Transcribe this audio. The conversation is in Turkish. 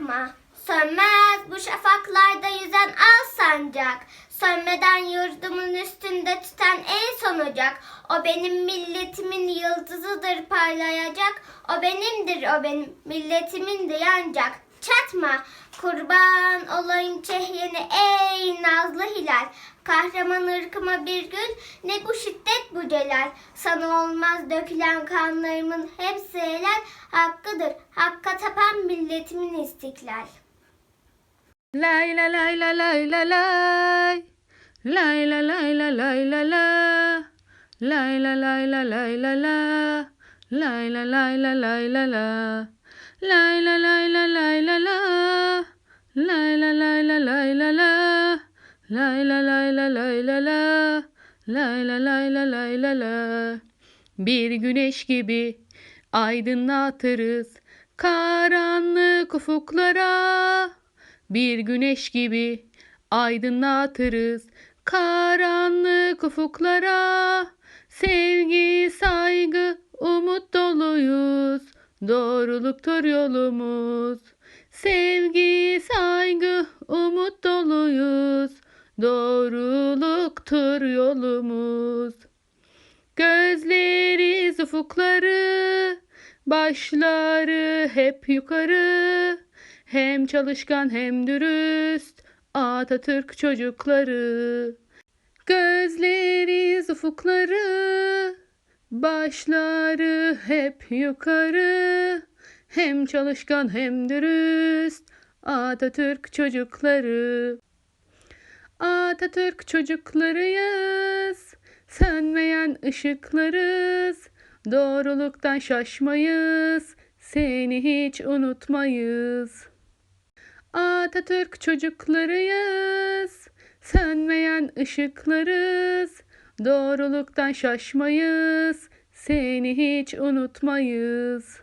yakma. Sönmez bu şafaklarda yüzen al sancak. Sönmeden yurdumun üstünde tüten en son ocak. O benim milletimin yıldızıdır parlayacak. O benimdir o benim milletimin de yancak. Çatma kurban olayım çehyeni ey nazlı hilal. Kahraman ırkıma bir gün ne bu şiddet bu celal. Sana olmaz dökülen kanlarımın hepsi helal. Hakkıdır hakka tapan milletimin istiklal. Lay la lay la lay la lay. Lay la lay la lay la la. Lay la lay la lay la la. Lay la lay la lay la la. Lay la lay la lay la la. Lay la lay la lay la la. Lay la lay la lay la la. Lay la lay la lay la la. Bir güneş gibi aydınlatırız karanlık ufuklara. Bir güneş gibi aydınlatırız karanlık ufuklara. Sevgi, saygı, umut doluyuz. Doğruluktur yolumuz. Sevgi, saygı, umut doluyuz. Doğruluktur yolumuz. Gözleri ufukları, başları hep yukarı. Hem çalışkan hem dürüst Atatürk çocukları. Gözleri ufukları, başları hep yukarı. Hem çalışkan hem dürüst Atatürk çocukları. Atatürk çocuklarıyız, sönmeyen ışıklarız. Doğruluktan şaşmayız, seni hiç unutmayız. Atatürk çocuklarıyız, sönmeyen ışıklarız. Doğruluktan şaşmayız, seni hiç unutmayız.